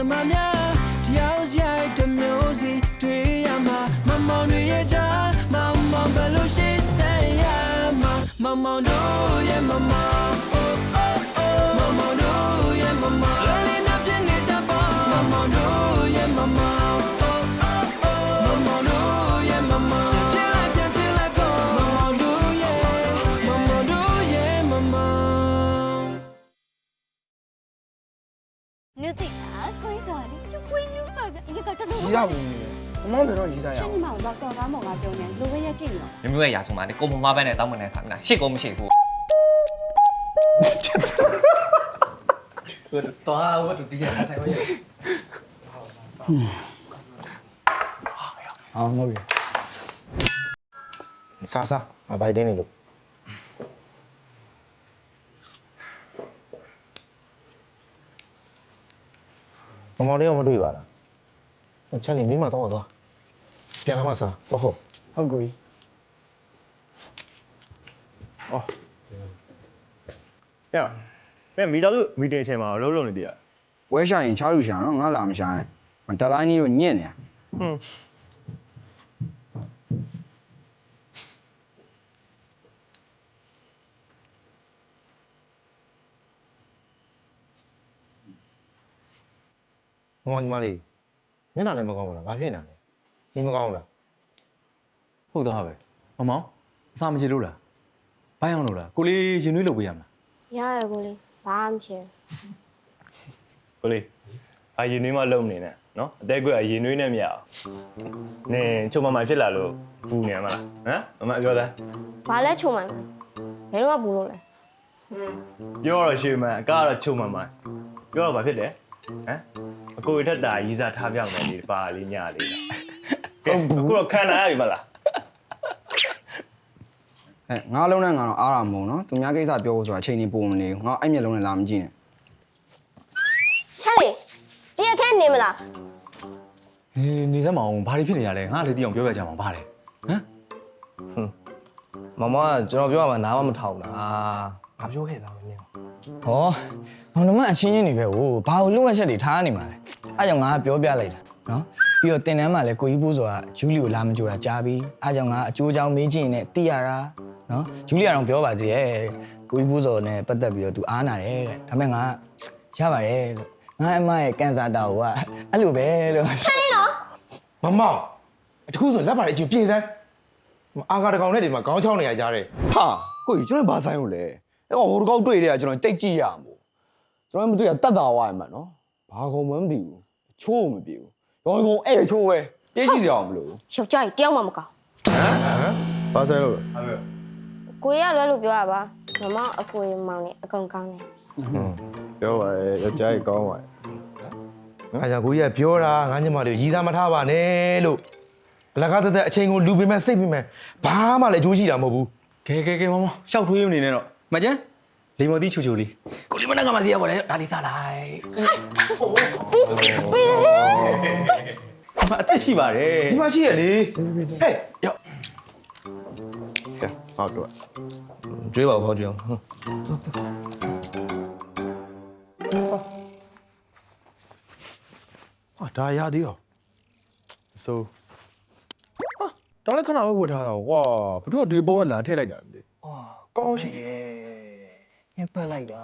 သမားများတရားစရိုက်တစ်မျိုးစီတွေ့ရမှာမမောင်တွေရဲ့ကြားမမောင်ဘယ်လိုရှိဆက်ရမှာမမောင်တို့ရဲ့မမောင် နုတိအားခွေးတော်ဒီခွေးနုပါဗျအရင်ကတော့ရီးစားဘူးအမောင်းတော့ရီးစားရရှအောင်င်းမအောင်တော့စော်ကားမောင်ကပြောနေလိုပဲရကြည့်နေတော့မျိုးမျိုးရဲ့ရာဆုံးပါလေကိုမမဘက်နဲ့တောင်းမနဲ့ဆိုင်မလားရှစ်ကိုမရှိဘူးတော်ဝတ်တူဒီကထိုင်ပါရဲ့အောင်ဟုတ်ပြီစားစားမဘိုက်တင်းနေလို့ မမောင်လေးကမတွေ့ပါလားချက်လီမိမတော့သွားပြန်လာမစားဟုတ်ဟုတ်ဟုတ်ကိုကြီး။ဟဲ့မင်းမိသားစုမီတင်အချိန်မှာလုံးလုံးနေတည်းอ่ะဝဲရှာရင်ချားလို့ရှာတော့ငါလာမရှာနဲ့မတလိုင်းကြီးတို့ညင့်နေ။ဟွန်း မမောင်ညီမလေးမျက်နှာလည်းမကောင်းဘူးလားဘာဖြစ်နေလဲနေမကောင်းဘူးလားဟုတ်သားပဲမမောင်အစာမချေလို့လားဘိုင်းအောင်လို့လားကိုလေးရင်နှွေးလုပ်ပေးရမလားရရကိုလေးဘာမှမဖြစ်ကိုလေးအာရင်နွေးမလုံးနေနဲ့နော်အသေးကွယ်အရင်နွေးနဲ့မရအောင်။နင်ချုံမမှန်ဖြစ်လာလို့ဘူးနေမှာလား။ဟမ်မမပြောသားဘာလဲချုံမှန်ဘယ်တော့မှဘူးလို့လဲပြောတော့ရှေ့မှန်အကတော့ချုံမှန်မှန်ပြောတော့ဘာဖြစ်လဲဟမ် အကိုရထက်တာရီးစားထားပြောင်းနေလေပါလေးညလေးလား။ကဲအခုတော့ခံလာရပြီမလားအဲငါလုံးနဲ့ငါတော့အားရမုံနော်သူများကိစ္စပြောဖို့ဆိုတာအချိန်ကြီးပိုမနေဘူးငါအဲ့မျက်လုံးနဲ့လာမကြည့်နဲ့ချက်လေတရခန့်နေမလားဟေးနေစမ်းမအောင်ဘာတွေဖြစ်နေရလဲငါလည်းသိအောင်ပြောပြကြမှာဘာလဲဟမ်မမကကျွန်တော်ပြောရမှာနားမမထောင်တာငါပြောခဲ့တာမင်းဟော မောင်နှမအချင်းချင်းနေပဲဟိုဘာလို့လူဝက်ချက်တွေထားနေမှာလဲအဲကြောင့်ငါကပြောပြလိုက်တာနော်ပြီးတော့တင်တန်းမှာလည်းကိုကြီးပိုးဆိုတာဂျူလီကိုလာမကြိုတာကြားပြီးအဲကြောင့်ငါအကျိုးချောင်းမေးကြည့်နေသိရတာနော်ဂျူလီကတော့ပြောပါသေးရဲ့ကိုကြီးပိုးစောနဲ့ပတ်သက်ပြီးတော့ तू အားနာတယ်တဲ့ဒါပေမဲ့ငါရပါတယ်လို့ငါအမရဲ့ကန်ဆာတာကိုကအဲ့လိုပဲလို့မမောင်တခုဆိုလက်ပါလေအကျူပြေးစမ်းအာကာတကောင်နဲ့ဒီမှာခေါင်းချောင်းနေရကြတယ်ဟာကိုကြီးကျွန်တော်ဘာဆိုင်လို့လဲအဲ့ဟိုတကောက်တွေ့တဲ့ကကျွန်တော်တိတ်ကြည့်ရမို့ ကျွန်တော်မတွေ့ရတတ်တာဝါရမှာနော်ဘာကုန်မှမသိဘူးချိုးမပြေဘူးရောင်းကုန်အဲ့ချိုးပဲပြေးကြည့်ကြအောင်မလို့ယောက်ျားကြီးတယောက်မှမကောင်းဘာဆိုင်လို့ကိုရလွဲလို့ပြောရပါမမအကိုရမောင်နေအကုန်ကောင်းတယ်ပြောပါရဲ့ယောက်ျားကြီးကောင်းပါရဲ့အဲကြောင့်ကိုကြီးကပြောတာငါညမလေးရီးစားမထားပါနဲ့လို့အလကားတက်တက်အချိန်ကိုလူပေးမဲ့စိတ်ပေးမဲ့ဘာမှလည်းအကျိုးရှိတာမဟုတ်ဘူးကဲကဲကဲမမောင်ရှောက်ထွေးမနေနဲ့တော့မကျန်း လိမ္မော်တီချိုချိုလေးကိုလေးမနက်ကမှစီရပါလေဒါလေးစားလိုက်အမအသက်ရှိပါတယ်ဒီမှာရှိရလေဟဲ့ရောက်ဟုတ်တော့ကျွေးပါဦးဖောက်ကြအောင်ဟာဒါရသေးရောဆိုတောင်းလက်ခဏပဲဝတ်ထားတာကွာဘသူကဒီဘောကလာထည့်လိုက်တာမသိအော်ကောင်းရှိရဲ့ ညက်ပတ်လိုက်တာ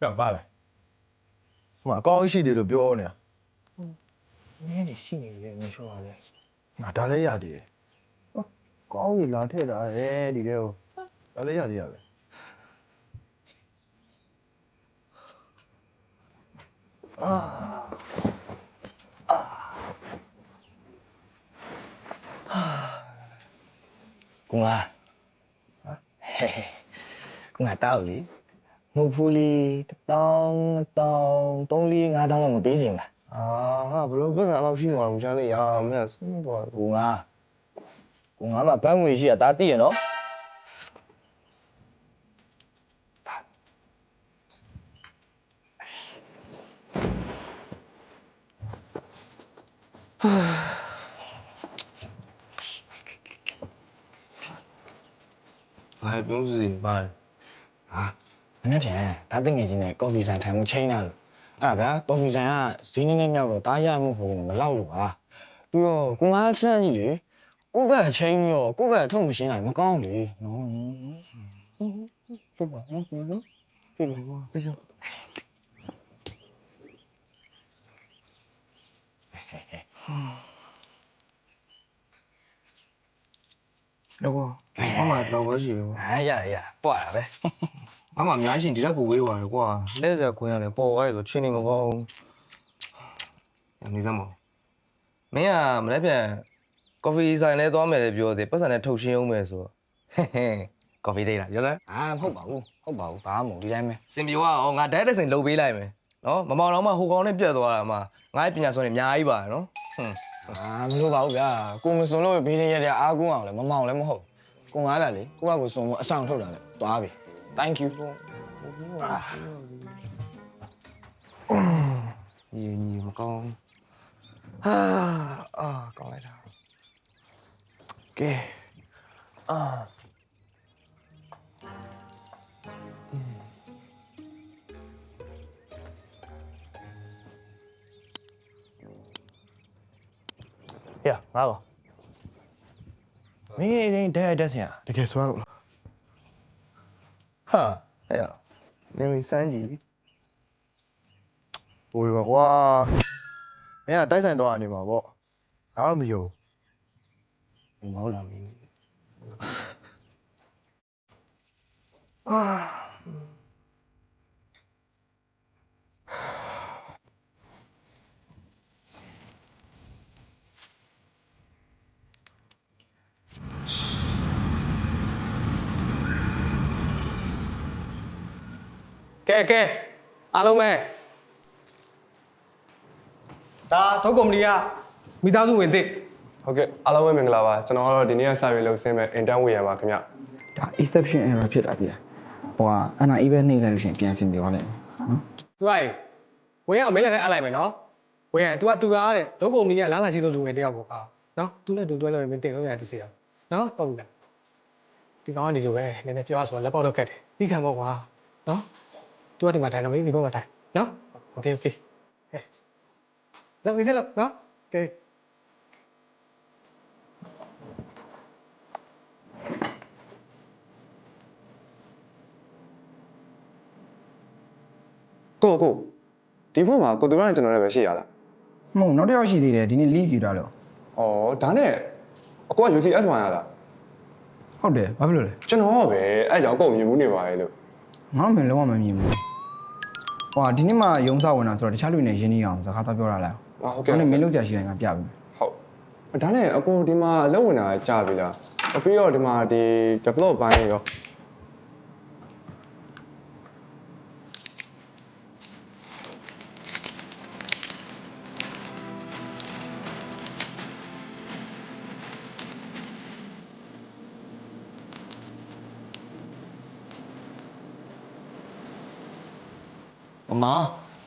ပြန်ပါလိုက်ဟိုမှာအကောင်းကြီးရှိတယ်လို့ပြောနေတာနည်းနေရှိနေတယ်မရှော့ပါလေငါဒါလည်းရသေးတယ်ကောင်းကြီးလာထည့်တာလေဒီတဲ့ကိုဒါလည်းရသေးရပဲကိုငါဟဲကိုငါတောက်လီမဟု တ်ဘူးလီတောင်းတောင်းတုံးလီငါးတောင်းတော့မပေးချင်လားအာငါဘလို့ပတ်စံတော့ရှိမှာဘူးချမ်းလေးရမင်းစမ်း ပေါ်ကိုငါကိုငါမှာဘန်းငွေရှိတာဒါသိရနော်ဘာပြောစီပါဟာမနေ့ပြန်ဒါတငယ်ချင်းနဲ့ကော်ဖီဆိုင်ထိုင်မှုချိန်လာလို့အဲ့ဒါဗျာကော်ဖီဆိုင်ကဈေးနည်းနည်းမြောက်တော့တားရမှုဟိုမလောက်လို့ပါပြီးတော့ကိုငါဆန်းကြီးလေကိုယ့်ဘက်ချင်းရောကိုယ့်ဘက်ထုတ်မရှင်းနိုင်မကောင်းလေနော်ဟုတ်ပါနော်နော်ပြေပါဘာပြေရော တော့ဘာမှတော့မရှိဘူးအာရရပွားတာပဲအမှအများရှင်ဒီတော့ကိုဝေးသွားတယ်ကွာလဲစရာခွင့်ရတယ်ပေါ်သွားရဆိုချင်းနေမကောင်းနေစမ်းမမင်းကမနေ့ပြန်ကော်ဖီဆိုင်လဲသွားမယ်လေပြောသေးပတ်စံနဲ့ထုတ်ရှင်းအောင်မယ်ဆိုဟဲ့ဟဲ့ကော်ဖီဒိတ်လားပြောစမ်းအာမဟုတ်ပါဘူးဟုတ်ပါဘူးဘာမှမဟုတ်ဒီတိုင်းပဲစင်ပြေကဩငါဒိုက်တစ်စိန်လုပ်ပေးလိုက်မယ်နော်မမောင်တော့မှဟိုကောင်နဲ့ပြတ်သွားတာမှငါ့ပညာစွမ်းနေအများကြီးပါနော်ဟွန်း အာမလို့ပါဘူးဗျာကိုမစွန်လို့ဘေးရရတဲ့အားကုန်းအောင်လဲမမောင်လည်းမဟုတ်ကိုငါလာလေကိုကကိုစွန်မအဆောင်ထုတ်တာလေသွားပြီ thank you ညီညီမကောင်းဟာအာကောင်းလိုက်တာကဲအာ ဟေ့ငါကောမင်းအရင်တက်တက်စင်ရတကယ်စွမ်းလို့လားဟာအဲ့ရမင်းစမ်းကြည့်ဟိုပါကွာမင်းကတိုက်ဆိုင်တော့အနေမှာပေါ့ငါမှမယုံမဟုတ်လားမင်းကဲ ကဲအားလုံးပဲဒါထုတ်ကုမ္ပဏီကမိသားစုဝင်သစ် ဟုတ်ကဲ့အားလုံးပဲမင်္ဂလာပါကျွန်တော်ကတော့ဒီနေ့ကစာရွေးလုပ်ဆင်းမဲ့ intern ဝေရပါခင်ဗျ ဒါ exception error ဖြစ်တာဗျာဟိုကအနာ event နှိပ်လိုက်လို့ရှရင်ပြန်ဆင်ပြေသွားလိမ့်မယ်နော် သူကရေဝင်အောင်မင်းလည်းအပ်လိုက်မယ်နော်ဝင်ရ तू က तू ကားတဲ့ထုတ်ကုမ္ပဏီကလားလာရှိလို့လူငယ်တယောက်ပေါ့ကွာနော် तू နဲ့ तू တွဲလို့ရင်မင်းတင်လို့ရတယ်သူစီရနော်ဟုတ်ပြီလားဒီကောင်ကနေလို့ပဲနည်းနည်းပြောရဆိုလက်ပေါက်တော့ခက်တယ်ပြီးခံပေါ့ကွာနော် तू ကဒီမှာထိုင်တော့မင်းဒီဘက်မှာထိုင်နော်โอเคโอเคဟဲ့လောက်ပြီးစလောက်နော်ကဲ ကိုကိုဒီဘက်မှာကိုတူရနဲ့ကျွန်တော်လည်းပဲရှိရလား မဟုတ်နောက်တစ်ယောက်ရှိသေးတယ်ဒီနေ့ leave ယူတာလို့ ဩဒါနဲ့အကောက UCS မှာရလား ဟုတ်တယ်ဘာဖြစ်လို့လဲ ကျွန်တော်ကပဲအဲ့ကြောင့်အကောမြင်မှုနေပါလေလို့ ငါမှလုံးဝမမြင်ဘူး ဟွာဒီနေ့မှရုံးစားဝင်တာဆိုတော့တခြားလူတွေနဲ့ရင်းနှီးအောင်စကားသွားပြောတာလားအာဟုတ်ကဲကဲ့အဲ့မင်းလို့ကြာရှိရင်ငါပြပြီဟုတ်ဒါနဲ့အကောဒီမှာအလုပ်ဝင်တာကြာပြီလားပြီးတော့ဒီမှာဒီ develop ဘိုင်းရော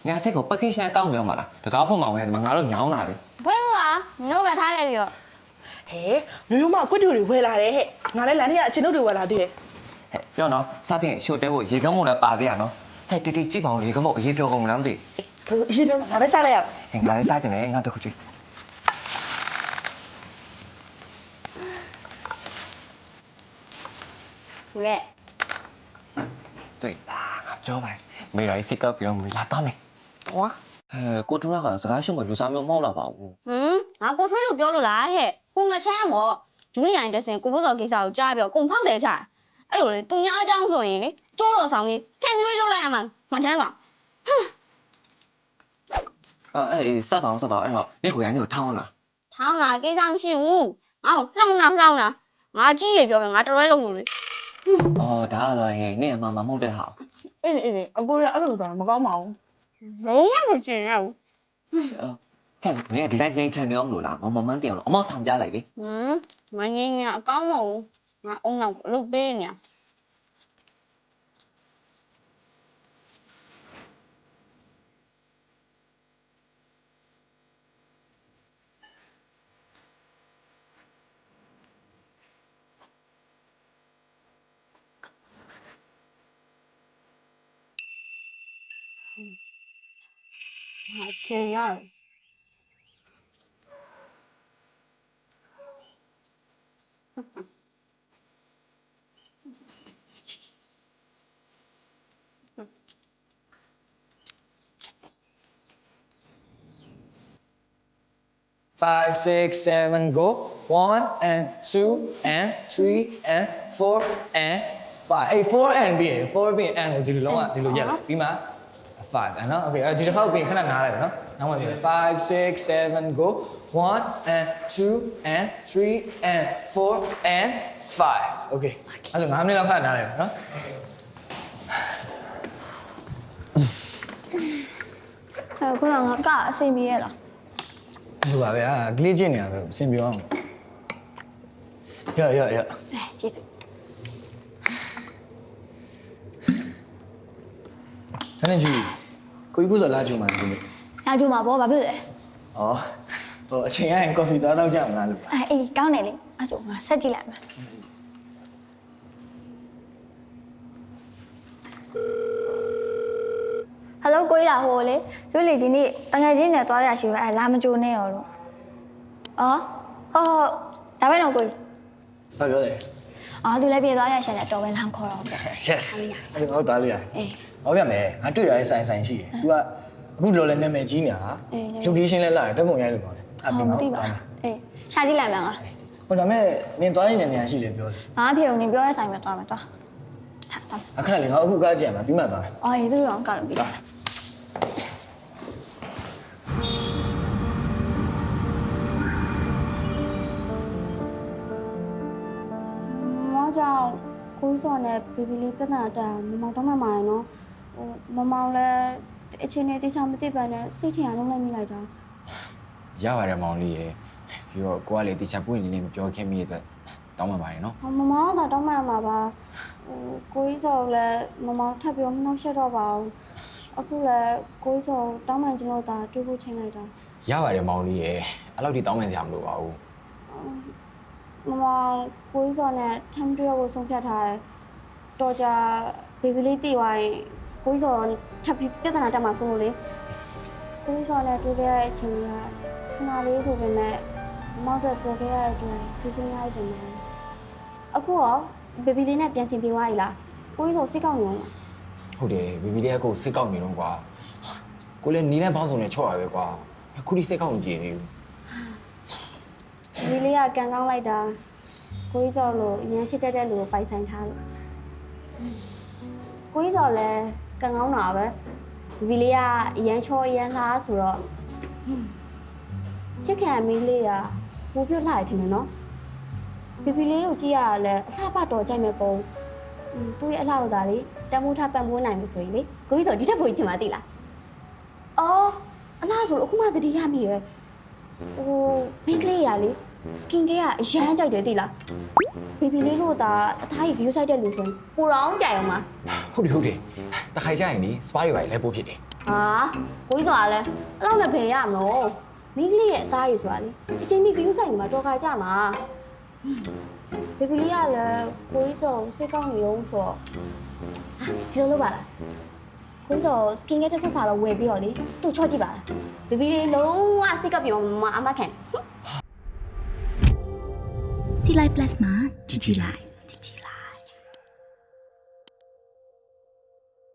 ငါစိတ်ကိုပတ်ခိရှန်ကောင်းပြောမှာလားတကားဖို့မှာပဲငါတို့ညောင်းလာပြီ ဘယ်လိုอ่ะနင်တို့ပဲထားလိုက်ပြီးတော့ ဟဲမျိုးမျိုးမကွတ်တူတွေဝယ်လာတယ်ဟဲ့ငါလည်းလမ်းထဲကအချင်းတို့တွေဝယ်လာသေးတယ် ဟဲ့ပြောနော်စပြင်ရှို့တဲဖို့ရေကမ်းဖို့လည်းပါသေးရနော်ဟဲ့တီတီကြည့်ပါဦးရေကမ်းဖို့အရေးပြောကုန်လားမသိ ဘယ်လိုအရှိပြောငါပဲစားလိုက်ရအောင် ဟဲ့ငါလည်းစားကြတယ်ငါတို့ခုကြည့် လေ 对啦ငါပြောပါမေရိုင်းစစ်ကောက်ပြီးတော့ လာတော့မယ်တော့အဲကိုတူရကစကားရှုံးမလူစားမျိုးမဟုတ်တော့ပါဘူးဟမ်ငါကိုထွေးလို့ပြောလို့လားဟဲ့ကိုငချမ်းမော်ဂျူလီယန်တက်စင်ကိုဘုသောကိစ္စကိုကြားပြီးတော့ကုန်ဖောက်တယ်ချာအဲ့လိုလေသူများအကြောင်းဆိုရင်လေကျိုးတော်ဆောင်ကြီးဖန်မျိုးရုပ်လိုက်ရမှာမချမ်းကောင်အဲအေးစပ်ပါအောင်စပ်ပါအောင်အဲ့တော့နေ့ကိုရိုင်းကိုထောင်းလာထောင်းလာကိစ္စမရှိဘူးငါ့ကိုလှောင်းလာလှောင်းလာငါကြီးရပြောမယ်ငါတရွဲလုံးလို့လေအော်ဒါကတော့ဟဲ့နေ့အမှမမဟုတ်တဲ့ဟာအေးအေးအေးအကိုရအဲ့လိုတော့မကောင်းပါဘူး 뭐하고 지내냐고 어, 그냥 그냥 디자인 체험이랑 놀아 엄마만 뛰어 엄마 tham gia lại đi. Ừ, mà nghe nhỏ có mù mà ông nào lúc bên nhỉ? Mm-hmm. မဟုတ်ငါအုံနောက်လုတ်ပေးနေဖြေရတယ်5 6 7 go 1 and 2 and 3 and 4 and 5အေး4 and ပြီးရင်4ပြီးရင် and ကိုဒီလိုလုံးဝဒီလိုရက်လိုက်ပြီးမှ 5အဲ့နော် okay အဲ့ဒီတစ်ခါကိုပြီးရင်ခဏနားလိုက်ပါနော်နောက်မှပြီး5 6 7 go 1 and 2 and 3 and 4 and 5 okay အဲ့ဒါ5မိနစ်လောက်ခဏနားလိုက်ပါနော်အဲခုနကငါကအဆင်ပြေရလားဟုတ်ပါဗျာကလေးချင်းနေရပဲအဆင်ပြေအောင်ရရရအဲကျေးဇူး တန်းနေကြီးကိုကြီးကိုစောလာကြုံပါဒီနေ့လာကြမှာပေါ့ဘာဖြစ်လဲဩဟိုအချိန်ရရင်ကော်ဖီသွားတော့ကြမှာလို့အဲအေးကောင်းတယ်လေအဲ့ဆိုငါဆက်ကြည့်လိုက်မယ်ဟယ်လိုကိုကြီးလာဟိုလေကျွေးလေဒီနေ့တငယ်ချင်းနဲ့သွားရရှိပဲအဲလာမကြိုနဲ့ရောလို့အော်ဟုတ်ဟုတ်ဒါပဲတော့ကိုကြီးဘာပြောလဲအော်သူလည်းပြေသွားရရှင်နဲ့တော်ပဲလမ်းခေါ်တော့ yes အဲ့ဒါငါတို့သားလေးရအေး ဟောပြမယ်ငါတွေ့ရတဲ့ဆိုင်ဆိုင်ရှိတယ် तू ကအခုလောလဲနာမည်ကြီးနေတာ အေးနာမည် location လဲလာတယ်တက်ပုံရိုက်လို့ကောင်းတယ်အဟောပြင်မမှာသိပါအေးရှာကြည့်လိုက်မယ်ငါဟိုဒါမဲ့နင်သွားရင်နေနေရှိတယ်ပြောတယ်ငါအဖေကိုနေပြောရဆိုင်မှာသွားမယ်သွားထားသွားမယ်အခက်လေးငါအခုကားကြည့်ရမှာပြီးမှသွားမယ် အော်ရေးသူတို့အောင်ကောက်လို့ပြီးတာမောကြောင့်ကိုကြီးစော်နဲ့ဘေဘီလေးပြဿနာတက်မမောင်တော့မှမှာရယ်နော် ဟိုမမောင်လည်းအချင်းနဲ့တိချာမသိပါနဲ့စိတ်ထင်အောင်လုပ်လိုက်မိလိုက်တာရပါတယ်မောင်လေးရယ်ပြီးတော့ကိုကလေတခြားပွင့်နေနေမပြောခင်မိရတဲ့တောင်းပန်ပါတယ်နော်ဟောမမောင်ကတော့မှမှာပါဟိုကိုကြီးစော်လည်းမမောင်ထပ်ပြီးမနှောက်ရှက်တော့ပါဘူးအခုလည်းကိုကြီးစော်တောင်းမှန်ကျွန်တော်ဒါတွေ့ဖို့ချိန်လိုက်တာရပါတယ်မောင်လေးရယ်အဲ့လောက်ထိတောင်းပန်စရာမလိုပါဘူးမမကိုကြီးစော်နဲ့ထမ်တွေ့ဖို့ဆုံးဖြတ်ထားတယ်။တော်ကြဘေဘီလေးတည်သွားရင် ကိုကြီးစော်ထပ်ပြီးပြဿနာတက်မှာစိုးလို့လေ။ကိုကြီးစော်နဲ့တွေ့ခဲ့ရတဲ့အချိန်ကခဏလေးဆိုပေမဲ့မောက်တော့ပေါ်ခဲ့ရတဲ့အတွက်ချီချင်းရရတယ်နော်။အခုရောဘေဘီလေးနဲ့ပြန်ဆင်ပြေသွားပြီလား။ကိုကြီးစော်စိတ်ကောက်နေအောင်လားဟုတ်တယ်ဘီဘီလေးကကိုစစ်ကောက်နေတော့ကွာကိုလည်းနီးတဲ့ဘောင်းစုံနဲ့ချော့ရပဲကွာအခုထိစစ်ကောက်မပြေသေးဘူး။ဘေဘီလေးကကန်ကောင်းလိုက်တာကိုကြီးစော်လို့အရန်ချစ်တတ်တဲ့လူကိုပိုင်ဆိုင်ထားလို့ကိုကြီးစော်လည်း ကန်ကောင်းတာပဲဘေဘီလေးကအရန်ချောအရန်လားဆိုတော့ချစ်ခံမီးလေးကဘူးပြုတ်လှရထင်တယ်နော်ဘီဘီလေးကိုကြည့်ရတာလဲအလှပတော်ကြိုက်မဲ့ပုံอืมသူ့ရဲ့အလှကိုသာလေတမိုးထားပံ့ပိုးနိုင်ပြီဆိုရင်လေကိုကြီးဆိုဒီထက်ပိုချင်ပါသိလားအော်အလှဆိုလို့အခုမှသတိရမိရယ်ဟိုမင်းကလေးရလေ စကင်ကေကအရန်ကြိုက်တယ်သိလားဘီဘီလေးကိုသာအသားကြီး view ဆိုင်တဲ့လူဆိုရင်ပူတော်ကြိုက်အောင်ပါဟုတ်တယ်ဟုတ်တယ်တခါကြရင်ဒီစပါးတွေပါလဲပို့ဖြစ်တယ်ဟာကိုကြီးဆိုတာလဲအဲ့လောက်နဲ့ဘယ်ရမလို့မင်းကလေးရဲ့အသားကြီးဆိုတာလေအချိန်မီကယူဆိုင်နေမှာတော်ခါကြမှာဘေဘီလေးကလည်းကိုကြီးစောစိတ်ကောင်းနေတော့ဆိုတော့ဟာဒီလိုလုပ်ပါလားကိုကြီးစောစကင်ကတစ်ဆက်စာတော့ဝယ်ပြီးတော့လေသူ့ချော့ကြည့်ပါလားဘေဘီလေးလုံးဝစိတ်ကပ်ပြီးတော့မအမခံကြ ည်လိုက် plus မှာကြည်ကြည်လိုက်